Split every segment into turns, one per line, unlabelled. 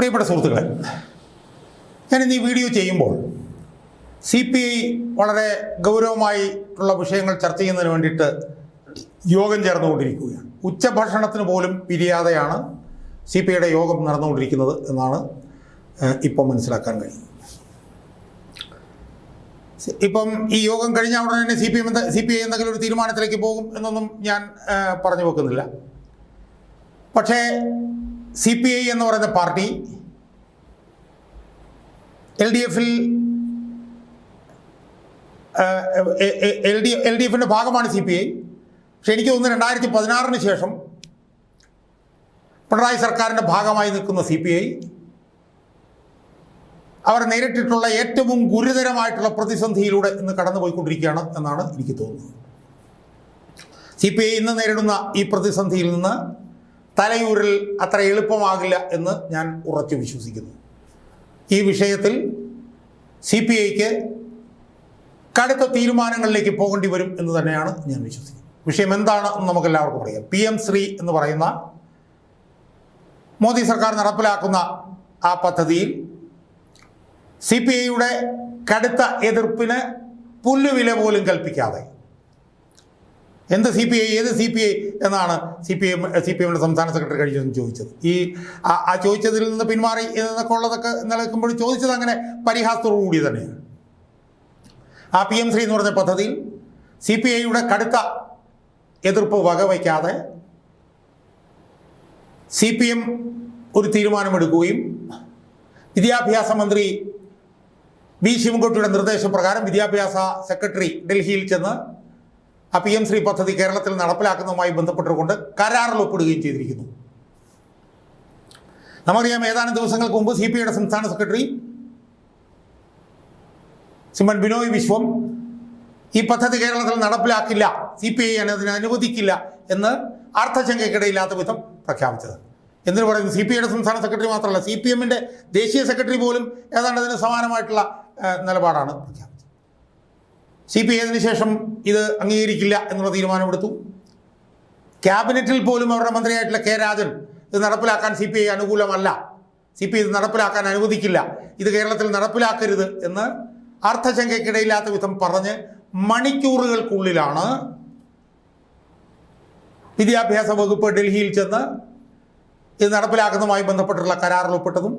പ്രിയപ്പെട്ട സുഹൃത്തുക്കളെ ഞാനിന്ന് ഈ വീഡിയോ ചെയ്യുമ്പോൾ സി പി ഐ വളരെ ഗൗരവമായിട്ടുള്ള വിഷയങ്ങൾ ചർച്ച ചെയ്യുന്നതിന് വേണ്ടിയിട്ട് യോഗം ചേർന്നുകൊണ്ടിരിക്കുകയാണ്. ഉച്ചഭക്ഷണത്തിന് പോലും പിരിയാതെയാണ് സി പി ഐയുടെ യോഗം നടന്നുകൊണ്ടിരിക്കുന്നത് എന്നാണ് ഇപ്പോൾ ഇപ്പം മനസ്സിലാക്കാൻ കഴിയുന്നത്. ഇപ്പം ഈ യോഗം കഴിഞ്ഞ ഉടനെ തന്നെ C P M C P I എന്തെങ്കിലും ഒരു തീരുമാനത്തിലേക്ക് പോകും എന്നൊന്നും ഞാൻ പറഞ്ഞു വെക്കുന്നില്ല. പക്ഷേ സി പി ഐ എന്ന് പറയുന്ന പാർട്ടി എൽ ഡി എഫിൽ എൽ ഡി എൽ ഡി എഫിന്റെ ഭാഗമാണ് സി പി ഐ പക്ഷെ എനിക്ക് തോന്നുന്നു രണ്ടായിരത്തി പതിനാറിന് ശേഷം പിണറായി സർക്കാരിന്റെ ഭാഗമായി നിൽക്കുന്ന സി പി ഐ അവർ നേരിട്ടിട്ടുള്ള ഏറ്റവും ഗുരുതരമായിട്ടുള്ള പ്രതിസന്ധിയിലൂടെ ഇന്ന് കടന്നുപോയിക്കൊണ്ടിരിക്കുകയാണ് എന്നാണ് എനിക്ക് തോന്നുന്നത്. സി പി ഐ ഇന്ന് നേരിടുന്ന ഈ പ്രതിസന്ധിയിൽ നിന്ന് തലയൂരിൽ അത്ര എളുപ്പമാകില്ല എന്ന് ഞാൻ ഉറച്ചു വിശ്വസിക്കുന്നു. ഈ വിഷയത്തിൽ സി പി ഐക്ക് കടുത്ത തീരുമാനങ്ങളിലേക്ക് പോകേണ്ടി വരും എന്ന് തന്നെയാണ് ഞാൻ വിശ്വസിക്കുന്നത്. വിഷയം എന്താണ് എന്ന് നമുക്കെല്ലാവർക്കും അറിയാം. പി എം ശ്രീ എന്ന് പറയുന്ന മോദി സർക്കാർ നടപ്പിലാക്കുന്ന ആ പദ്ധതിയിൽ സി പി ഐയുടെ കടുത്ത എതിർപ്പിന് പുല്ലുവില പോലും കൽപ്പിക്കാതെ. എന്ത് സി പി ഐ ഏത് സി പി ഐ എന്നാണ് C P M C P എമ്മിന്റെ സംസ്ഥാന സെക്രട്ടറി കഴിഞ്ഞ ചോദിച്ചത്. ഈ ആ- ആ ചോദിച്ചതിൽ നിന്ന് പിന്മാറി എന്നൊക്കെ ഉള്ളതൊക്കെ നിലനിൽക്കുമ്പോൾ ചോദിച്ചത് അങ്ങനെ പരിഹാസത്തോടു കൂടി തന്നെയാണ്. ആ പി എം ശ്രീ എന്ന് പറഞ്ഞ പദ്ധതിയിൽ സി പി ഐയുടെ കടുത്ത എതിർപ്പ് വകവയ്ക്കാതെ സി പി എം ഒരു തീരുമാനമെടുക്കുകയും വിദ്യാഭ്യാസ മന്ത്രി വി ശിവൻകുട്ടിയുടെ നിർദ്ദേശപ്രകാരം വിദ്യാഭ്യാസ സെക്രട്ടറി ഡൽഹിയിൽ ചെന്ന് ആ പി എം ശ്രീ പദ്ധതി കേരളത്തിൽ നടപ്പിലാക്കുന്നതുമായി ബന്ധപ്പെട്ടുകൊണ്ട് കരാറിൽ ഒപ്പിടുകയും ചെയ്തിരിക്കുന്നു. നമുക്കറിയാം ഏതാനും ദിവസങ്ങൾക്ക് മുമ്പ് സി പി ഐയുടെ സംസ്ഥാന സെക്രട്ടറി സിമൻ ബിനോയ് വിശ്വം ഈ പദ്ധതി കേരളത്തിൽ നടപ്പിലാക്കില്ല സി പി ഐ അതിനെ അനുവദിക്കില്ല എന്ന് അർത്ഥശങ്കയ്ക്കിടയില്ലാത്ത വിധം പ്രഖ്യാപിച്ചത്. എന്തിനു പറയുന്നു സി പി ഐയുടെ സംസ്ഥാന സെക്രട്ടറി മാത്രമല്ല സി പി എമ്മിന്റെ ദേശീയ സെക്രട്ടറി പോലും ഏതാണ്ട് അതിന് സമാനമായിട്ടുള്ള നിലപാടാണ് പ്രഖ്യാപിച്ചത്. സി പി ഐ അതിനുശേഷം ഇത് അംഗീകരിക്കില്ല എന്നുള്ള തീരുമാനമെടുത്തു. ക്യാബിനറ്റിൽ പോലും അവരുടെ മന്ത്രിയായിട്ടുള്ള കെ രാജൻ ഇത് നടപ്പിലാക്കാൻ സി പി ഐ അനുകൂലമല്ല. സി പി ഐ ഇത് നടപ്പിലാക്കാൻ അനുവദിക്കില്ല. ഇത് കേരളത്തിൽ നടപ്പിലാക്കരുത് എന്ന് അർത്ഥശങ്കയ്ക്കിടയില്ലാത്ത വിധം പറഞ്ഞ് മണിക്കൂറുകൾക്കുള്ളിലാണ് വിദ്യാഭ്യാസ വകുപ്പ് ഡൽഹിയിൽ ചെന്ന് ഇത് നടപ്പിലാക്കുന്നതുമായി ബന്ധപ്പെട്ടിട്ടുള്ള കരാറിൽ ഒപ്പിട്ടതും.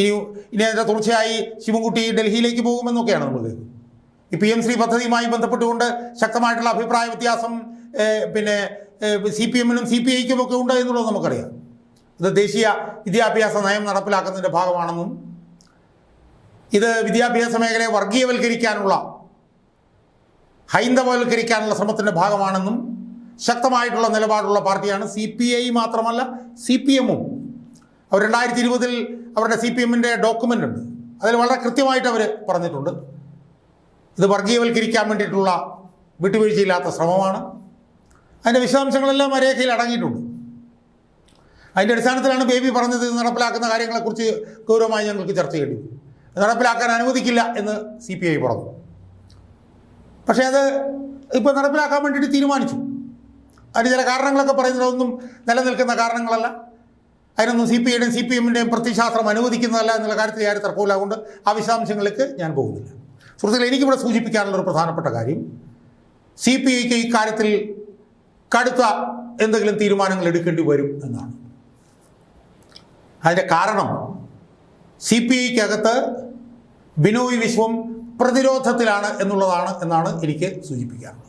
ഇനി ഇനി അതിന്റെ തുടർച്ചയായി ശിവൻകുട്ടി ഡൽഹിയിലേക്ക് പോകുമെന്നൊക്കെയാണ് നമ്മൾ കേൾക്കുന്നത്. ഈ പി എം ശ്രീ പദ്ധതിയുമായി ബന്ധപ്പെട്ടുകൊണ്ട് ശക്തമായിട്ടുള്ള അഭിപ്രായ വ്യത്യാസം പിന്നെ സി പി എമ്മിനും സി പി ഐക്കും ഒക്കെ ഉണ്ട് എന്നുള്ളത് നമുക്കറിയാം. ഇത് ദേശീയ വിദ്യാഭ്യാസ നയം നടപ്പിലാക്കുന്നതിന്റെ ഭാഗമാണെന്നും ഇത് വിദ്യാഭ്യാസ മേഖലയെ വർഗീയവൽക്കരിക്കാനുള്ള ഹൈന്ദവവൽക്കരിക്കാനുള്ള ശ്രമത്തിന്റെ ഭാഗമാണെന്നും ശക്തമായിട്ടുള്ള നിലപാടുള്ള പാർട്ടിയാണ് സി പി ഐ മാത്രമല്ല സി പി എമ്മും. അവർ രണ്ടായിരത്തി ഇരുപതിൽ അവരുടെ സി പി എമ്മിന്റെ ഡോക്യുമെന്റ് ഉണ്ട്. അതിൽ വളരെ കൃത്യമായിട്ട് അവർ പറഞ്ഞിട്ടുണ്ട്. ഇത് വർഗീയവൽക്കരിക്കാൻ വേണ്ടിയിട്ടുള്ള വിട്ടുവീഴ്ചയില്ലാത്ത ശ്രമമാണ്. അതിന്റെ വിശദാംശങ്ങളെല്ലാം ആ രേഖയിൽ അടങ്ങിയിട്ടുണ്ട്. അതിന്റെ അടിസ്ഥാനത്തിലാണ് ബേബി പറഞ്ഞത് നടപ്പിലാക്കുന്ന കാര്യങ്ങളെക്കുറിച്ച് ഗൗരവമായി ഞങ്ങൾക്ക് ചർച്ച ചെയ്യേണ്ടി നടപ്പിലാക്കാൻ അനുവദിക്കില്ല എന്ന് സി പി ഐ പറഞ്ഞു. പക്ഷേ അത് ഇപ്പോൾ നടപ്പിലാക്കാൻ വേണ്ടിയിട്ട് തീരുമാനിച്ചു. അതിന് ചില കാരണങ്ങളൊക്കെ പറയുന്നത് അതൊന്നും നിലനിൽക്കുന്ന കാരണങ്ങളല്ല. അതിനൊന്നും സി പി ഐയുടെയും സി പി എമ്മിന്റെയും പ്രത്യശാസ്ത്രം അനുവദിക്കുന്നതല്ല എന്നുള്ള കാര്യത്തിൽ ആരും തർക്കമില്ല അതുകൊണ്ട് ആ വിശദാംശങ്ങളിലേക്ക് ഞാൻ പോകുന്നില്ല. സുഹൃത്തുക്കളെ എനിക്കിവിടെ സൂചിപ്പിക്കാനുള്ള ഒരു പ്രധാനപ്പെട്ട കാര്യം സി പി ഐക്ക് ഇക്കാര്യത്തിൽ കടുത്ത എന്തെങ്കിലും തീരുമാനങ്ങൾ എടുക്കേണ്ടി വരും എന്നാണ്. അതിന്റെ കാരണം സി പി ഐക്കകത്ത് ബിനോയ് വിശ്വം പ്രതിരോധത്തിലാണ് എന്നുള്ളതാണ് എന്നാണ് എനിക്ക് സൂചിപ്പിക്കാറുള്ളത്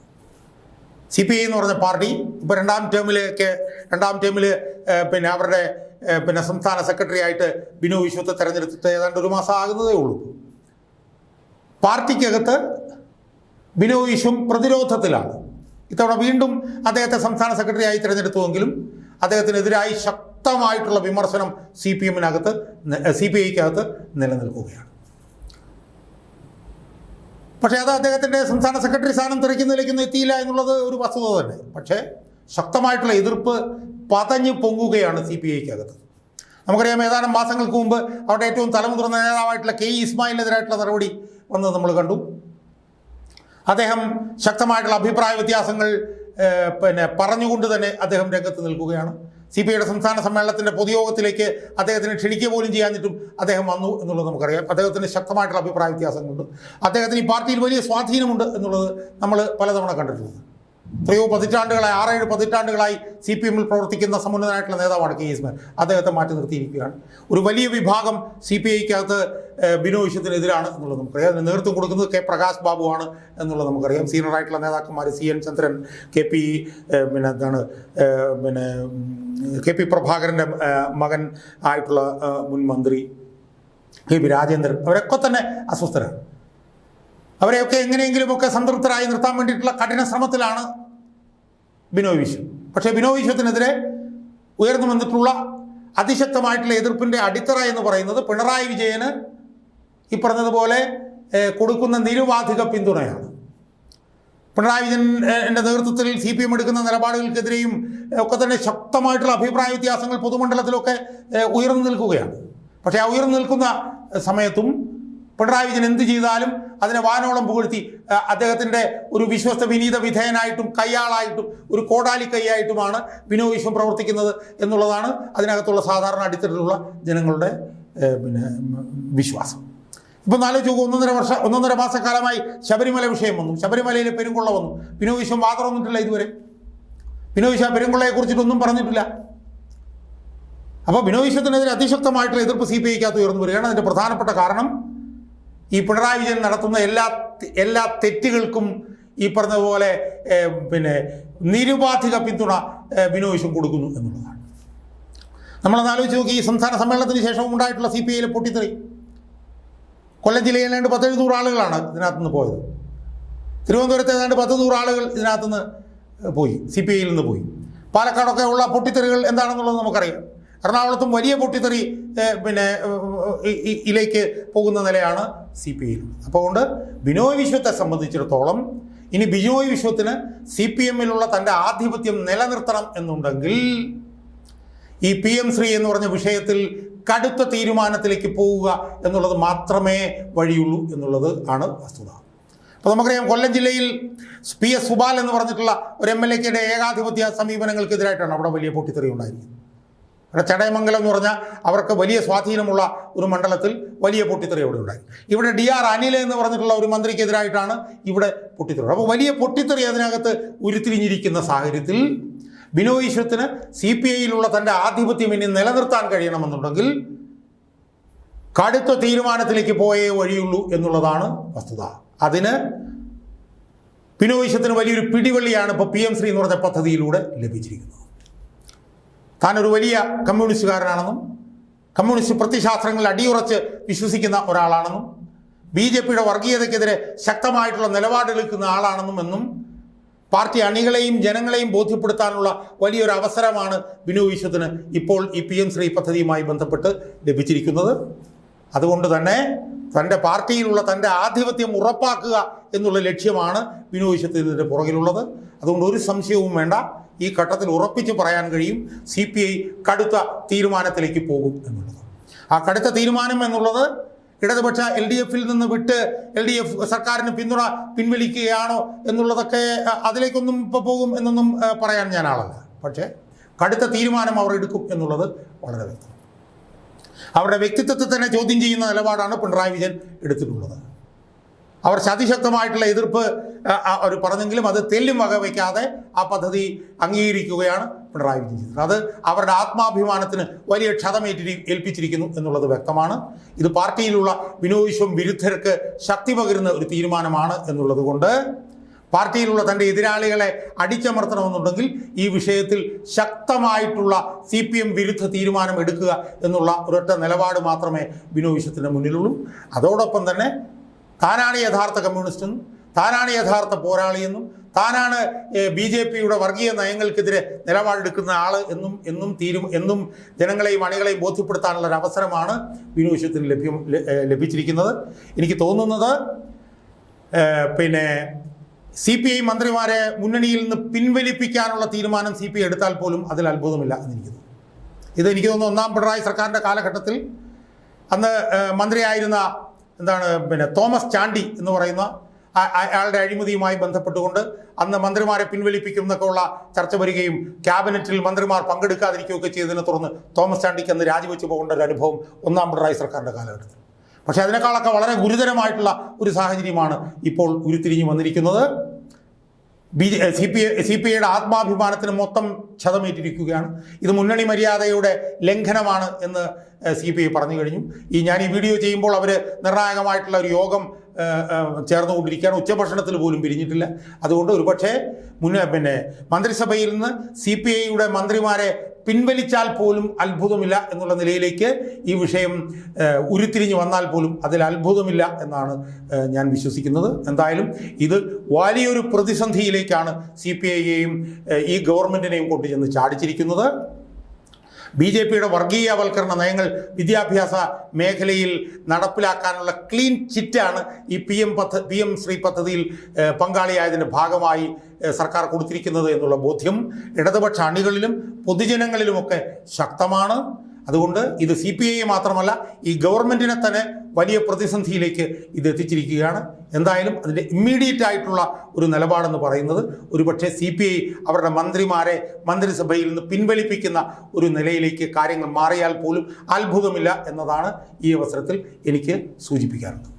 സി പി ഐ എന്ന് പറഞ്ഞ പാർട്ടി ഇപ്പോൾ രണ്ടാം ടേമിലേക്ക് രണ്ടാം ടേമിൽ പിന്നെ അവരുടെ പിന്നെ സംസ്ഥാന സെക്രട്ടറി ആയിട്ട് ബിനോയ് വിശ്വത്തെ തെരഞ്ഞെടുത്തിട്ട് ഏതാണ്ട് ഒരു മാസം ആകുന്നതേ ഉള്ളൂ. പാർട്ടിക്കകത്ത് ബിനോയിഷും പ്രതിരോധത്തിലാണ്. ഇത്തവണ വീണ്ടും അദ്ദേഹത്തെ സംസ്ഥാന സെക്രട്ടറി ആയി തിരഞ്ഞെടുത്തുവെങ്കിലും അദ്ദേഹത്തിനെതിരായി ശക്തമായിട്ടുള്ള വിമർശനം സി പി എമ്മിനകത്ത് സി പി ഐക്കകത്ത് നിലനിൽക്കുകയാണ്. പക്ഷേ അത് അദ്ദേഹത്തിന്റെ സംസ്ഥാന സെക്രട്ടറി സ്ഥാനം തെറിക്കുന്നതിലേക്കൊന്നും എത്തിയില്ല എന്നുള്ളത് ഒരു വസ്തുത തന്നെ. പക്ഷേ ശക്തമായിട്ടുള്ള എതിർപ്പ് പതഞ്ഞു പൊങ്ങുകയാണ് സി പി ഐക്കകത്ത് നമുക്കറിയാം ഏതാനും മാസങ്ങൾക്ക് മുമ്പ് അവിടെ ഏറ്റവും തലമുതിർന്ന നേതാവായിട്ടുള്ള കെ ഇസ്മായിലിനെതിരായിട്ടുള്ള നടപടി വന്നത് നമ്മൾ കണ്ടു. അദ്ദേഹം ശക്തമായിട്ടുള്ള അഭിപ്രായ വ്യത്യാസങ്ങൾ പിന്നെ പറഞ്ഞുകൊണ്ട് തന്നെ അദ്ദേഹം രംഗത്ത് നിൽക്കുകയാണ്. സി പി ഐയുടെ സംസ്ഥാന സമ്മേളനത്തിന്റെ പൊതുയോഗത്തിലേക്ക് അദ്ദേഹത്തിന് ക്ഷണിക്കുക പോലും ചെയ്യാഞ്ഞിട്ടും അദ്ദേഹം വന്നു എന്നുള്ളത് നമുക്കറിയാം. അദ്ദേഹത്തിന് ശക്തമായിട്ടുള്ള അഭിപ്രായ വ്യത്യാസങ്ങളുണ്ട്. അദ്ദേഹത്തിന് ഈ പാർട്ടിയിൽ വലിയ സ്വാധീനമുണ്ട് എന്നുള്ളത് നമ്മൾ പലതവണ കണ്ടിട്ടുള്ളത് എത്രയോ പതിറ്റാണ്ടുകളായി ആറേഴ് പതിറ്റാണ്ടുകളായി സി പി എമ്മിൽ പ്രവർത്തിക്കുന്ന സമുന്നതനായിട്ടുള്ള നേതാവാണ് കെ. എസ്. മാൻ അദ്ദേഹത്തെ മാറ്റി നിർത്തിയിരിക്കുകയാണ്. ഒരു വലിയ വിഭാഗം സി പി ഐക്കകത്ത് ബിനോ വിഷയത്തിനെതിരാണ് എന്നുള്ളത് നമുക്കറിയാം. നേതൃത്വം കൊടുക്കുന്നത് കെ. പ്രകാശ് ബാബുവാണ് എന്നുള്ളത് നമുക്കറിയാം. സീനിയർ ആയിട്ടുള്ള നേതാക്കന്മാർ C. N. Chandran K. P പിന്നെ എന്താണ് പിന്നെ കെ. പി പ്രഭാകരന്റെ മകൻ ആയിട്ടുള്ള മുൻ മന്ത്രി കെ. പി. രാജേന്ദ്രൻ. അവരൊക്കെ തന്നെ അസ്വസ്ഥരാണ്. അവരെയൊക്കെ എങ്ങനെയെങ്കിലുമൊക്കെ സംതൃപ്തരായി നിർത്താൻ വേണ്ടിയിട്ടുള്ള കഠിന ശ്രമത്തിലാണ് ബിനോയ് വിശ്വം. പക്ഷേ ബിനോയ് വിശ്വത്തിനെതിരെ ഉയർന്നു വന്നിട്ടുള്ള അതിശക്തമായിട്ടുള്ള എതിർപ്പിന്റെ അടിത്തറ എന്ന് പറയുന്നത് പിണറായി വിജയന് ഈ പറഞ്ഞതുപോലെ കൊടുക്കുന്ന നിരുവാധിക പിന്തുണയാണ്. പിണറായി വിജയൻ ഏഹ്, ന്റെ നേതൃത്വത്തിൽ സി പി എം എടുക്കുന്ന നിലപാടുകൾക്കെതിരെയും ഒക്കെ തന്നെ ശക്തമായിട്ടുള്ള അഭിപ്രായ വ്യത്യാസങ്ങൾ പൊതുമണ്ഡലത്തിലൊക്കെ ഉയർന്നു നിൽക്കുകയാണ്. പക്ഷേ ആ ഉയർന്നു നിൽക്കുന്ന സമയത്തും പിണറായി വിജയൻ എന്ത് ചെയ്താലും അതിനെ വാനോളം പുകഴ്ത്തി അദ്ദേഹത്തിന്റെ ഒരു വിശ്വസ്ത വിനീത വിധേയനായിട്ടും കയ്യാളായിട്ടും ഒരു കോടാലി കൈയായിട്ടുമാണ് ബിനോയ് വിശ്വം പ്രവർത്തിക്കുന്നത് എന്നുള്ളതാണ് അതിനകത്തുള്ള സാധാരണ അടിത്തട്ടിലുള്ള ജനങ്ങളുടെ പിന്നെ വിശ്വാസം. ഇപ്പം നാലോചിച്ച് നോക്കൂ ഒന്നൊന്നര വർഷം ഒന്നൊന്നര മാസക്കാലമായി ശബരിമല വിഷയം വന്നു. ശബരിമലയിലെ പെരുങ്കൊള്ള വന്നു. ബിനോയ് വിശ്വം വാദം വന്നിട്ടില്ല ഇതുവരെ. ബിനോയ് വിശ്വ പെരുങ്കൊള്ളയെ കുറിച്ചിട്ടൊന്നും പറഞ്ഞിട്ടില്ല. അപ്പോൾ ബിനോയ് വിശ്വത്തിനെതിരെ അതിശക്തമായിട്ടുള്ള എതിർപ്പ് സി പി ഐക്കകത്ത് ഉയർന്നു വരികയാണ്. അതിന്റെ പ്രധാനപ്പെട്ട കാരണം ഈ പിണറായി വിജയൻ നടത്തുന്ന എല്ലാ എല്ലാ തെറ്റുകൾക്കും ഈ പറഞ്ഞതുപോലെ പിന്നെ നിരുപാധിക പിന്തുണ ഏഹ്, ബിനോയ് വിശ്വം കൊടുക്കുന്നു എന്നുള്ളതാണ്. നമ്മളൊന്ന് ആലോചിച്ച് നോക്കി ഈ സംസ്ഥാന സമ്മേളനത്തിന് ശേഷവും ഉണ്ടായിട്ടുള്ള സി പി ഐയിലെ പൊട്ടിത്തെറി. കൊല്ലം ജില്ലയിൽ ഏതാണ്ട് പത്തെഴുന്നൂറ് ആളുകളാണ് ഇതിനകത്ത് നിന്ന് പോയത്. തിരുവനന്തപുരത്ത് ഏതാണ്ട് പത്ത് നൂറ് ആളുകൾ ഇതിനകത്തുനിന്ന് പോയി സി പി ഐയിൽ നിന്ന് പോയി. പാലക്കാടൊക്കെ ഉള്ള പൊട്ടിത്തെറികൾ എന്താണെന്നുള്ളത് നമുക്കറിയാം. എറണാകുളത്തും വലിയ പൊട്ടിത്തെറി പിന്നെ ഇതിലേക്ക് പോകുന്ന നിലയാണ് സി പി ഐയിൽ അപ്പോൾ കൊണ്ട് ബിനോയ് വിശ്വത്തെ സംബന്ധിച്ചിടത്തോളം ഇനി ബിനോയ് വിശ്വത്തിന് സി പി എമ്മിലുള്ള തന്റെ ആധിപത്യം നിലനിർത്തണം എന്നുണ്ടെങ്കിൽ ഈ പി എം ശ്രീ എന്ന് പറഞ്ഞ വിഷയത്തിൽ കടുത്ത തീരുമാനത്തിലേക്ക് പോവുക എന്നുള്ളത് മാത്രമേ വഴിയുള്ളൂ എന്നുള്ളത് ആണ് വസ്തുത. അപ്പോൾ നമുക്കറിയാം കൊല്ലം ജില്ലയിൽ പി എസ് സുബാൽ എന്ന് പറഞ്ഞിട്ടുള്ള ഒരു എം എൽ എയുടെ ഏകാധിപത്യ സമീപനങ്ങൾക്കെതിരായിട്ടാണ് അവിടെ വലിയ പൊട്ടിത്തെറി ഉണ്ടായിരിക്കുന്നത്. അവിടെ ചടയമംഗലം എന്ന് പറഞ്ഞാൽ അവർക്ക് വലിയ സ്വാധീനമുള്ള ഒരു മണ്ഡലത്തിൽ വലിയ പൊട്ടിത്തെറി അവിടെ ഉണ്ടായി. ഇവിടെ ഡി ആർ അനിൽ എന്ന് പറഞ്ഞിട്ടുള്ള ഒരു മന്ത്രിക്കെതിരായിട്ടാണ് ഇവിടെ പൊട്ടിത്തെറി. അപ്പോൾ വലിയ പൊട്ടിത്തെറി അതിനകത്ത് ഉരുത്തിരിഞ്ഞിരിക്കുന്ന സാഹചര്യത്തിൽ ബിനോയ് ഈശ്വരത്തിന് സി പി ഐയിലുള്ള തന്റെ ആധിപത്യം ഇനി നിലനിർത്താൻ കഴിയണമെന്നുണ്ടെങ്കിൽ കടുത്ത തീരുമാനത്തിലേക്ക് പോയേ വഴിയുള്ളൂ എന്നുള്ളതാണ് വസ്തുത. അതിന് ബിനോയ് ഈശ്വരത്തിന് വലിയൊരു പിടിവള്ളിയാണ് ഇപ്പോൾ പി എം ശ്രീ എന്ന് പറഞ്ഞ പദ്ധതിയിലൂടെ ലഭിച്ചിരിക്കുന്നത്. താനൊരു വലിയ കമ്മ്യൂണിസ്റ്റുകാരനാണെന്നും കമ്മ്യൂണിസ്റ്റ് പ്രത്യശാസ്ത്രങ്ങളിൽ അടിയുറച്ച് വിശ്വസിക്കുന്ന ഒരാളാണെന്നും ബി ജെ പിയുടെ വർഗീയതയ്ക്കെതിരെ ശക്തമായിട്ടുള്ള നിലപാടെടുക്കുന്ന ആളാണെന്നും എന്നും പാർട്ടി അണികളെയും ജനങ്ങളെയും ബോധ്യപ്പെടുത്താനുള്ള വലിയൊരു അവസരമാണ് ബിനു വിശ്വത്തിന് ഇപ്പോൾ ഈ പി എം ശ്രീ പദ്ധതിയുമായി ബന്ധപ്പെട്ട് ലഭിച്ചിരിക്കുന്നത്. അതുകൊണ്ട് തന്നെ തന്റെ പാർട്ടിയിലുള്ള തന്റെ ആധിപത്യം ഉറപ്പാക്കുക എന്നുള്ള ലക്ഷ്യമാണ് ബിനു വിശ്വത്തിന്റെ പുറകിലുള്ളത്. അതുകൊണ്ട് ഒരു സംശയവും വേണ്ട. ഈ ഘട്ടത്തിൽ ഉറപ്പിച്ച് പറയാൻ കഴിയും സി പി ഐ കടുത്ത തീരുമാനത്തിലേക്ക് പോകും എന്നുള്ളത്. ആ കടുത്ത തീരുമാനം എന്നുള്ളത് ഇടതുപക്ഷ എൽ ഡി എഫിൽ നിന്ന് വിട്ട് എൽ ഡി എഫ് സർക്കാരിന് പിന്തുണ പിൻവലിക്കുകയാണോ എന്നുള്ളതൊക്കെ അതിലേക്കൊന്നും ഇപ്പോൾ പോകും എന്നൊന്നും പറയാൻ ഞാൻ ആളല്ല. പക്ഷേ കടുത്ത തീരുമാനം അവർ എടുക്കും എന്നുള്ളത് വളരെ വ്യക്തം. അവരുടെ വ്യക്തിത്വത്തെ തന്നെ ചോദ്യം ചെയ്യുന്ന നിലപാടാണ് പിണറായി വിജയൻ എടുത്തിട്ടുള്ളത്. അവർ അതിശക്തമായിട്ടുള്ള എതിർപ്പ് അവർ പറഞ്ഞെങ്കിലും അത് തെല്ലും വകവയ്ക്കാതെ ആ പദ്ധതി അംഗീകരിക്കുകയാണ് പിണറായി വിജയൻ ചെയ്തത്. അത് അവരുടെ ആത്മാഭിമാനത്തിന് വലിയ ക്ഷതമേറ്റി ഏൽപ്പിച്ചിരിക്കുന്നു എന്നുള്ളത് വ്യക്തമാണ്. ഇത് പാർട്ടിയിലുള്ള വിനോവിശ്വം വിരുദ്ധർക്ക് ശക്തി പകരുന്ന ഒരു തീരുമാനമാണ് എന്നുള്ളത് കൊണ്ട് പാർട്ടിയിലുള്ള തന്റെ എതിരാളികളെ അടിച്ചമർത്തണമെന്നുണ്ടെങ്കിൽ ഈ വിഷയത്തിൽ ശക്തമായിട്ടുള്ള സി പി എം വിരുദ്ധ തീരുമാനം എടുക്കുക എന്നുള്ള ഒരൊറ്റ നിലപാട് മാത്രമേ വിനോദിശ്വത്തിന്റെ മുന്നിലുള്ളൂ. അതോടൊപ്പം തന്നെ താനാണ് യഥാർത്ഥ കമ്മ്യൂണിസ്റ്റ് എന്നും താനാണ് യഥാർത്ഥ പോരാളിയെന്നും താനാണ് ബി ജെ പിയുടെ വർഗീയ നയങ്ങൾക്കെതിരെ നിലപാടെടുക്കുന്ന ആൾ എന്നും എന്നും തീരും എന്നും ജനങ്ങളെയും അണികളെയും ബോധ്യപ്പെടുത്താനുള്ള ഒരു അവസരമാണ് ബിനു ലഭ്യം ലഭിച്ചിരിക്കുന്നത്. എനിക്ക് തോന്നുന്നത് പിന്നെ സി പി ഐ മന്ത്രിമാരെ മുന്നണിയിൽ നിന്ന് പിൻവലിപ്പിക്കാനുള്ള തീരുമാനം സി പി ഐ എടുത്താൽ പോലും അതിൽ അത്ഭുതമില്ല എന്നെനിക്ക് തോന്നുന്നു. ഇത് എനിക്ക് തോന്നുന്നു ഒന്നാം പിണറായി സർക്കാരിന്റെ കാലഘട്ടത്തിൽ അന്ന് മന്ത്രിയായിരുന്ന എന്താണ് പിന്നെ തോമസ് ചാണ്ടി എന്ന് പറയുന്ന അയാളുടെ അഴിമതിയുമായി ബന്ധപ്പെട്ടുകൊണ്ട് അന്ന് മന്ത്രിമാരെ പിൻവലിപ്പിക്കും എന്നൊക്കെ ഉള്ള ചർച്ച വരികയും ക്യാബിനറ്റിൽ മന്ത്രിമാർ പങ്കെടുക്കാതിരിക്കുകയൊക്കെ ചെയ്തതിനെ തുടർന്ന് തോമസ് ചാണ്ടിക്ക് അന്ന് രാജിവെച്ച് പോകേണ്ട ഒരു അനുഭവം ഒന്നാം പിണറായി സർക്കാരിന്റെ കാലഘട്ടത്തിൽ. പക്ഷേ അതിനേക്കാളൊക്കെ വളരെ ഗുരുതരമായിട്ടുള്ള ഒരു സാഹചര്യമാണ് ഇപ്പോൾ ഉരുത്തിരിഞ്ഞു വന്നിരിക്കുന്നത്. B J C P C P ഐയുടെ ആത്മാഭിമാനത്തിന് മൊത്തം ക്ഷതമേറ്റിരിക്കുകയാണ് ഇത് മുന്നണി മര്യാദയുടെ ലംഘനമാണ് എന്ന് സി പി ഐ പറഞ്ഞു കഴിഞ്ഞു. ഈ ഞാൻ ഈ വീഡിയോ ചെയ്യുമ്പോൾ അവർ നിർണായകമായിട്ടുള്ള ഒരു യോഗം ചേർന്നുകൊണ്ടിരിക്കുകയാണ്. ഉച്ചഭക്ഷണത്തിൽ പോലും പിരിഞ്ഞിട്ടില്ല. അതുകൊണ്ട് ഒരുപക്ഷേ മുന്നേ പിന്നെ മന്ത്രിസഭയിൽ നിന്ന് സി പി ഐയുടെ മന്ത്രിമാരെ പിൻവലിച്ചാൽ പോലും അത്ഭുതമില്ല എന്നുള്ള നിലയിലേക്ക് ഈ വിഷയം ഉരുത്തിരിഞ്ഞ് വന്നാൽ പോലും അതിൽ അത്ഭുതമില്ല എന്നാണ് ഞാൻ വിശ്വസിക്കുന്നത്. എന്തായാലും ഇത് വലിയൊരു പ്രതിസന്ധിയിലേക്കാണ് സി പി ഐയെയും ഈ ഗവൺമെന്റിനെയും കൊണ്ടുചെന്ന് ചാടിച്ചിരിക്കുന്നത്. ബി ജെ പിയുടെ വർഗീയവൽക്കരണ നയങ്ങൾ വിദ്യാഭ്യാസ മേഖലയിൽ നടപ്പിലാക്കാനുള്ള ക്ലീൻ ചിറ്റാണ് ഈ പി എം പദ്ധ പി എം ശ്രീ പദ്ധതിയിൽ പങ്കാളിയായതിന്റെ ഭാഗമായി സർക്കാർ കൊടുത്തിരിക്കുന്നത് എന്നുള്ള ബോധ്യം ഇടതുപക്ഷ അണികളിലും പൊതുജനങ്ങളിലുമൊക്കെ ശക്തമാണ്. അതുകൊണ്ട് ഇത് സി പി ഐ മാത്രമല്ല ഈ ഗവൺമെന്റിനെ തന്നെ വലിയ പ്രതിസന്ധിയിലേക്ക് ഇത് എത്തിച്ചിരിക്കുകയാണ്. എന്തായാലും അതിന്റെ ഇമ്മീഡിയറ്റ് ആയിട്ടുള്ള ഒരു നിലപാടെന്ന് പറയുന്നത് ഒരുപക്ഷെ സി പി ഐ അവരുടെ മന്ത്രിമാരെ മന്ത്രിസഭയിൽ നിന്ന് പിൻവലിപ്പിക്കുന്ന ഒരു നിലയിലേക്ക് കാര്യങ്ങൾ മാറിയാൽ പോലും അത്ഭുതമില്ല എന്നതാണ് ഈ അവസരത്തിൽ എനിക്ക് സൂചിപ്പിക്കാറുള്ളത്